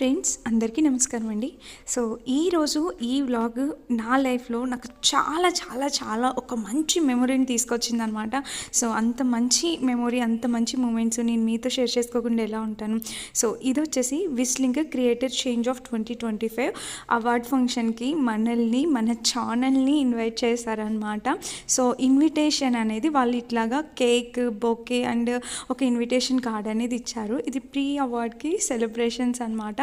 Friends అందరికీ నమస్కారం అండి. సో ఈరోజు ఈ వ్లాగ్ నా లైఫ్లో నాకు చాలా చాలా చాలా ఒక మంచి మెమొరీని తీసుకొచ్చిందనమాట సో అంత మంచి మెమొరీ అంత మంచి మూమెంట్స్ నేను మీతో షేర్ చేసుకోకుండా ఎలా ఉంటాను? సో ఇది వచ్చేసి whistling creator change of twenty twenty five award ఫంక్షన్కి మనల్ని మన ఛానల్ని ఇన్వైట్ చేశారనమాట సో ఇన్విటేషన్ అనేది వాళ్ళు ఇట్లాగా కేక్ బొకే అండ్ ఒక ఇన్విటేషన్ కార్డ్ అనేది ఇచ్చారు. ఇది ప్రీ అవార్డ్కి సెలబ్రేషన్స్ అనమాట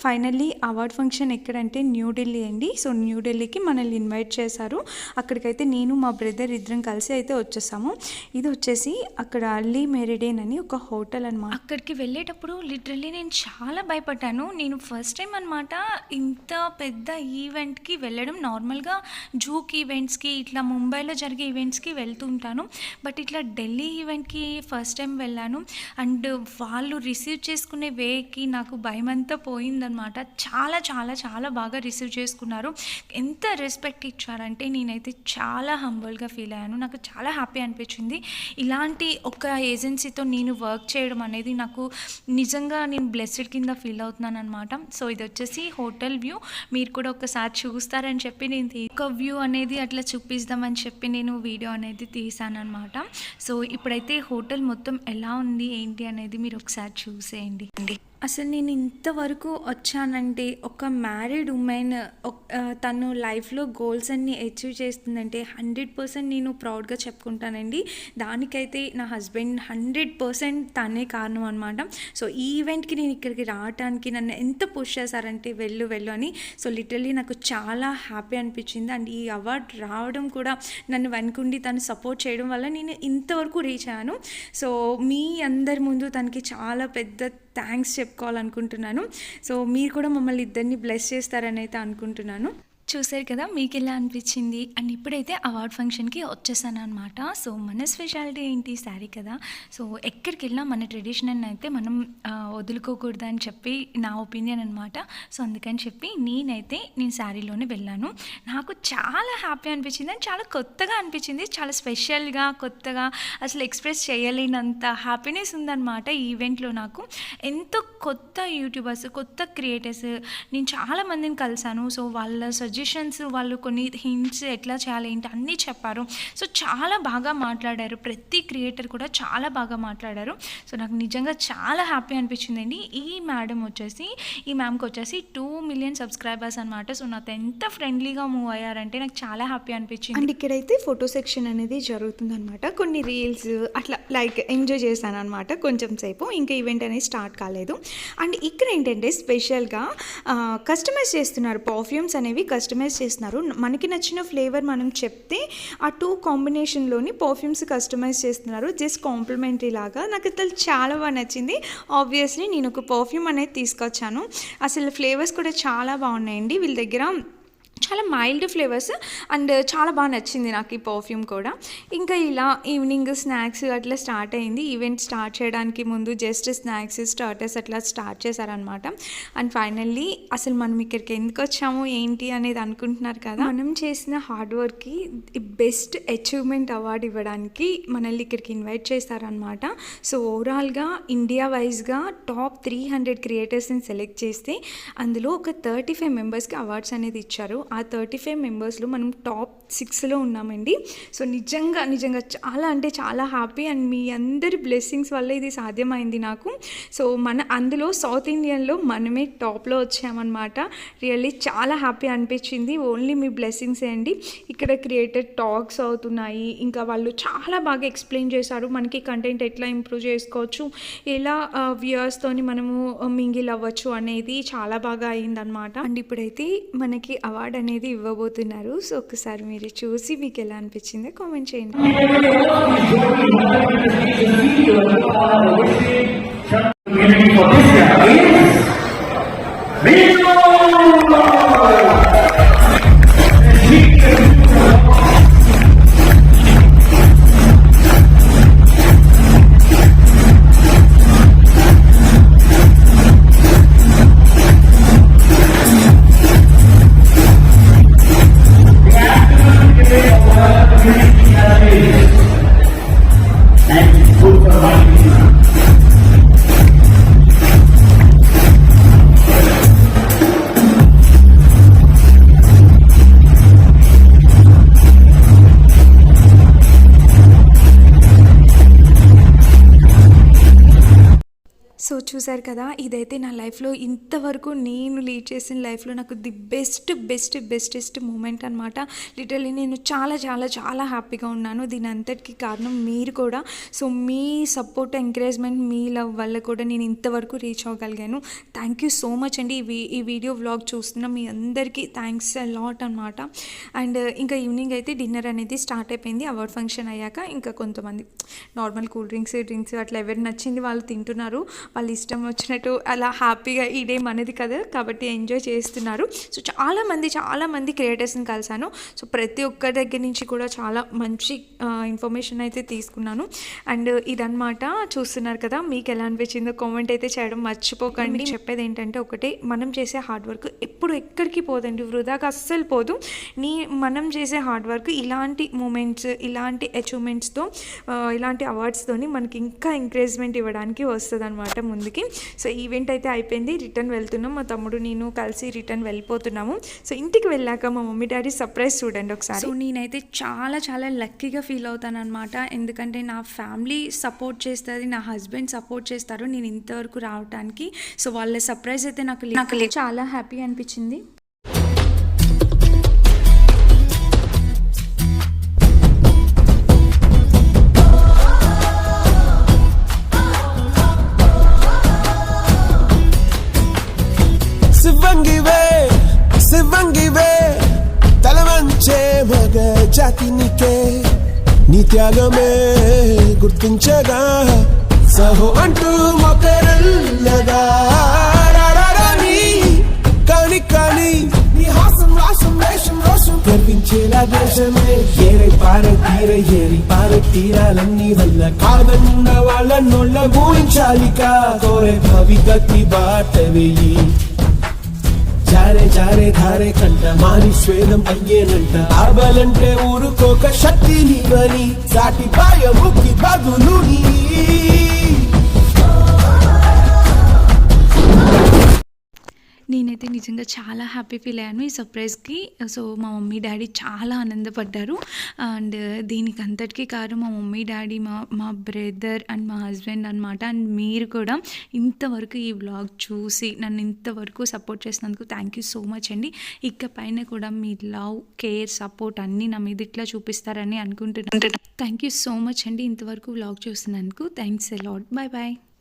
ఫైనల్లీ అవార్డ్ ఫంక్షన్ ఎక్కడంటే న్యూఢిల్లీ అండి. సో న్యూఢిల్లీకి మనల్ని ఇన్వైట్ చేశారు. అక్కడికైతే నేను మా బ్రదర్ ఇద్దరం కలిసి అయితే వచ్చేసాము. ఇది వచ్చేసి అక్కడ అల్లీ మెరిడేన్ అని ఒక హోటల్ అనమాట అక్కడికి వెళ్ళేటప్పుడు లిటరల్లీ నేను చాలా భయపడ్డాను. నేను ఫస్ట్ టైం అనమాట ఇంత పెద్ద ఈవెంట్కి వెళ్ళడం. నార్మల్గా జూక్ ఈవెంట్స్కి ఇట్లా ముంబైలో జరిగే ఈవెంట్స్కి వెళ్తూ ఉంటాను. బట్ ఇట్లా ఢిల్లీ ఈవెంట్కి ఫస్ట్ టైం వెళ్ళాను. అండ్ వాళ్ళు రిసీవ్ చేసుకునే వేకి నాకు భయం అంతా పోయిందనమాట చాలా చాలా చాలా బాగా రిసీవ్ చేసుకున్నారు. ఎంత రెస్పెక్ట్ ఇచ్చారంటే నేనైతే చాలా హంబుల్గా ఫీల్ అయ్యాను. నాకు చాలా హ్యాపీ అనిపించింది. ఇలాంటి ఒక ఏజెన్సీతో నేను వర్క్ చేయడం అనేది నాకు నిజంగా నేను బ్లెస్డ్ కింద ఫీల్ అవుతున్నాను అనమాట సో ఇది వచ్చేసి హోటల్ వ్యూ. మీరు కూడా ఒకసారి చూస్తారని చెప్పి నేను ఒక వ్యూ అనేది అట్లా చూపిస్తామని చెప్పి నేను వీడియో అనేది తీసాను అనమాట సో ఇప్పుడైతే హోటల్ మొత్తం ఎలా ఉంది ఏంటి అనేది మీరు ఒకసారి చూసేయండి. అసలు నేను ఇంతవరకు వచ్చానంటే ఒక మ్యారీడ్ ఉమెన్ తను లైఫ్లో గోల్స్ అన్ని అచీవ్ చేస్తుందంటే హండ్రెడ్ పర్సెంట్ నేను ప్రౌడ్గా చెప్పుకుంటానండి. దానికైతే నా హస్బెండ్ హండ్రెడ్ పర్సెంట్ తనే కారణం అనమాట సో ఈ ఈవెంట్కి నేను ఇక్కడికి రావడానికి నన్ను ఎంత పుష్ చేశారంటే వెళ్ళు వెళ్ళు అని. సో లిటరలీ నాకు చాలా హ్యాపీ అనిపించింది. అండ్ ఈ అవార్డ్ రావడం కూడా నన్ను వెనుకుండి తను సపోర్ట్ చేయడం వల్ల నేను ఇంతవరకు రీచ్ అయ్యాను. సో మీ అందరి ముందు తనకి చాలా పెద్ద థ్యాంక్స్ చెప్పుకోవాలనుకుంటున్నాను. సో మీరు కూడా మమ్మల్ని ఇద్దరిని బ్లెస్ చేస్తారని అయితే అనుకుంటున్నాను. చూసారు కదా మీకు ఎలా అనిపించింది? అండ్ ఇప్పుడైతే అవార్డ్ ఫంక్షన్కి వచ్చేసాను అనమాట సో మన స్పెషాలిటీ ఏంటి? శారీ కదా. సో ఎక్కడికి వెళ్ళినా మన ట్రెడిషనల్ అయితే మనం వదులుకోకూడదు అని చెప్పి నా ఒపీనియన్ అనమాట సో అందుకని చెప్పి నేనైతే నేను శారీలోనే వెళ్ళాను. నాకు చాలా హ్యాపీ అనిపించింది అండ్ చాలా కొత్తగా అనిపించింది. చాలా స్పెషల్గా కొత్తగా అసలు ఎక్స్ప్రెస్ చేయలేనంత హ్యాపీనెస్ ఉందన్నమాట ఈ ఈవెంట్లో నాకు. ఎంతో కొత్త యూట్యూబర్స్ కొత్త క్రియేటర్స్ నేను చాలా మందిని సో వాళ్ళ సజెషన్స్ వాళ్ళు కొన్ని హింట్స్ ఎట్లా చేయాలి ఏంటి అన్నీ చెప్పారు. సో చాలా బాగా మాట్లాడారు. ప్రతి క్రియేటర్ కూడా చాలా బాగా మాట్లాడారు. సో నాకు నిజంగా చాలా హ్యాపీ అనిపించిందండి. ఈ మేడం వచ్చేసి ఈ మ్యామ్కి వచ్చేసి టూ మిలియన్ సబ్స్క్రైబర్స్ అనమాట సో నాతో ఎంత ఫ్రెండ్లీగా మూవ్ అయ్యారంటే నాకు చాలా హ్యాపీ అనిపించింది. అండ్ ఇక్కడైతే ఫోటో సెక్షన్ అనేది జరుగుతుందన్నమాట. కొన్ని రీల్స్ అట్లా లైక్ ఎంజాయ్ చేశాను అనమాట కొంచెం సేపు. ఇంకా ఈవెంట్ అనేది స్టార్ట్ కాలేదు. అండ్ ఇక్కడ ఏంటంటే స్పెషల్గా కస్టమైజ్ చేస్తున్నారు. పర్ఫ్యూమ్స్ అనేవి కస్టమైజ్ కస్టమైజ్ చేస్తున్నారు. మనకి నచ్చిన ఫ్లేవర్ మనం చెప్తే ఆ టూ కాంబినేషన్లోని పర్ఫ్యూమ్స్ కస్టమైజ్ చేస్తున్నారు. జస్ట్ కాంప్లిమెంటరీ లాగా. నాకు అసలు చాలా బాగా నచ్చింది. ఆబ్వియస్లీ నేను ఒక పర్ఫ్యూమ్ అనేది తీసుకొచ్చాను. అసలు ఫ్లేవర్స్ కూడా చాలా బాగున్నాయండి. వీళ్ళ దగ్గర చాలా మైల్డ్ ఫ్లేవర్స్ అండ్ చాలా బాగా నచ్చింది నాకు ఈ పర్ఫ్యూమ్ కూడా. ఇంకా ఇలా ఈవినింగ్ స్నాక్స్ అట్లా స్టార్ట్ అయింది. ఈవెంట్ స్టార్ట్ చేయడానికి ముందు జస్ట్ స్నాక్స్ స్టార్టర్స్ అట్లా స్టార్ట్ చేశారనమాట అండ్ ఫైనల్లీ అసలు మనం ఇక్కడికి ఎందుకు వచ్చాము ఏంటి అనేది అనుకుంటున్నారు కదా? మనం చేసిన హార్డ్ వర్క్కి బెస్ట్ అచీవ్మెంట్ అవార్డు ఇవ్వడానికి మనల్ని ఇక్కడికి ఇన్వైట్ చేశారనమాట సో ఓవరాల్గా ఇండియా వైజ్గా టాప్ త్రీ హండ్రెడ్ క్రియేటర్స్ని సెలెక్ట్ చేస్తే అందులో ఒక థర్టీ ఫైవ్ మెంబర్స్కి అవార్డ్స్ అనేది ఇచ్చారు. ఆ థర్టీ ఫైవ్ మెంబర్స్లో మనం టాప్ సిక్స్లో ఉన్నామండి. సో నిజంగా నిజంగా చాలా అంటే చాలా హ్యాపీ అండ్ మీ అందరి బ్లెస్సింగ్స్ వల్ల ఇది సాధ్యమైంది నాకు. సో మన అందులో సౌత్ ఇండియన్లో మనమే టాప్లో వచ్చామన్నమాట. రియల్లీ చాలా హ్యాపీ అనిపించింది. ఓన్లీ మీ బ్లెస్సింగ్స్ అండి. ఇక్కడ క్రియేటెడ్ టాక్స్ అవుతున్నాయి. ఇంకా వాళ్ళు చాలా బాగా ఎక్స్ప్లెయిన్ చేశారు. మనకి కంటెంట్ ఎట్లా ఇంప్రూవ్ చేసుకోవచ్చు? ఎలా వ్యూయర్స్తోని మనము మింగిల్ అవ్వచ్చు అనేది చాలా బాగా అయిందనమాట అండ్ ఇప్పుడైతే మనకి అవార్డ్ అనేది ఇవ్వబోతున్నారు. సో ఒకసారి మీరు చూసి మీకు ఎలా అనిపించిందో కామెంట్ చేయండి. సో చూసారు కదా ఇదైతే నా లైఫ్లో ఇంతవరకు నేను లీడ్ చేసిన లైఫ్లో నాకు the best best bestest moment అనమాట లిటరలీ నేను చాలా చాలా చాలా హ్యాపీగా ఉన్నాను. దీని అంతటికి కారణం మీరు కూడా. సో మీ సపోర్ట్ ఎంకరేజ్మెంట్ మీ లవ్ వల్ల కూడా నేను ఇంతవరకు రీచ్ అవ్వగలిగాను. థ్యాంక్ యూ సో మచ్ అండి. ఈ వీ- ఈ వీడియో వ్లాగ్ చూస్తున్న మీ అందరికీ థ్యాంక్స్ లాట్ అనమాట అండ్ ఇంకా ఈవినింగ్ అయితే డిన్నర్ అనేది స్టార్ట్ అయిపోయింది. అవార్డ్ ఫంక్షన్ అయ్యాక ఇంకా కొంతమంది నార్మల్ కూల్ డ్రింక్స్ డ్రింక్స్ అట్లా ఎవరు నచ్చింది వాళ్ళు తింటున్నారు. వాళ్ళు ఇష్టం వచ్చినట్టు అలా హ్యాపీగా ఈ డే మనది కదా కాబట్టి ఎంజాయ్ చేస్తున్నారు. సో చాలామంది చాలామంది క్రియేటర్స్ని కలిసాను సో ప్రతి ఒక్కరి దగ్గర నుంచి కూడా చాలా మంచి ఇన్ఫర్మేషన్ అయితే తీసుకున్నాను. అండ్ ఇదన్నమాట చూస్తున్నారు కదా మీకు ఎలా అనిపించిందో కామెంట్ అయితే చేయడం మర్చిపోకండి. చెప్పేది ఏంటంటే ఒకటే మనం చేసే హార్డ్ వర్క్ ఎప్పుడు ఎక్కడికి పోదండి వృధాగా అస్సలు పోదు. నీ మనం చేసే హార్డ్ వర్క్ ఇలాంటి మూమెంట్స్ ఇలాంటి అచీవ్మెంట్స్తో ఇలాంటి అవార్డ్స్తోని మనకి ఇంకా ఎంకరేజ్మెంట్ ఇవ్వడానికి వస్తుంది అనమాట ముందుకి. సో ఈవెంట్ అయితే అయిపోయింది. రిటర్న్ వెళ్తున్నాం. మా తమ్ముడు నేను కలిసి రిటర్న్ వెళ్ళిపోతున్నాము. సో ఇంటికి వెళ్ళాక మా మమ్మీ డాడీ సర్ప్రైజ్ చూడండి ఒకసారి. సో నేనైతే చాలా చాలా లక్కీగా ఫీల్ అవుతాను అనమాట ఎందుకంటే నా ఫ్యామిలీ సపోర్ట్ చేస్తుంది నా హస్బెండ్ సపోర్ట్ చేస్తారు. నేను ఇంతవరకు రావడానికి సో వాళ్ళ సర్ప్రైజ్ అయితే నాకు నాకు చాలా హ్యాపీ అనిపించింది. త్యాగమే గుర్తించగా సహో అంటూ మొకరల్లగా కాని కాని నీ హాసం రాసం వేషం రోషం గర్వించేలా దేశమే. ఏరై పార తీర ఏరి పార తీరాలన్నీ వల్ల కాదన్న వాళ్ళ నోళ్ళ ఊహించాలిక. కోరే భవి గతి బాట వెయ్యి జారే జారే ధారే కంట. మాని స్వేదం అయ్యేనంట. ఆబలంటే ఊరుకోక శక్తి నీవని. సాటి పాయ ముక్కి బదులు నీ. నేనైతే నిజంగా చాలా హ్యాపీ ఫీల్ అయ్యాను ఈ సర్ప్రైజ్కి. సో మా మమ్మీ డాడీ చాలా ఆనందపడ్డారు. అండ్ దీనికి అంతటికీ కారు మా మమ్మీ డాడీ మా మా బ్రదర్ అండ్ మా హస్బెండ్ అనమాట అండ్ మీరు కూడా ఇంతవరకు ఈ వ్లాగ్ చూసి నన్ను ఇంతవరకు సపోర్ట్ చేసినందుకు థ్యాంక్ యూ సో మచ్ అండి. ఇక పైన కూడా మీ లవ్ కేర్ సపోర్ట్ అన్నీ నా మీద ఇట్లా చూపిస్తారని అనుకుంటున్నాను. థ్యాంక్ యూ సో మచ్ అండి ఇంతవరకు వ్లాగ్ చూసినందుకు. Thanks a lot bye bye.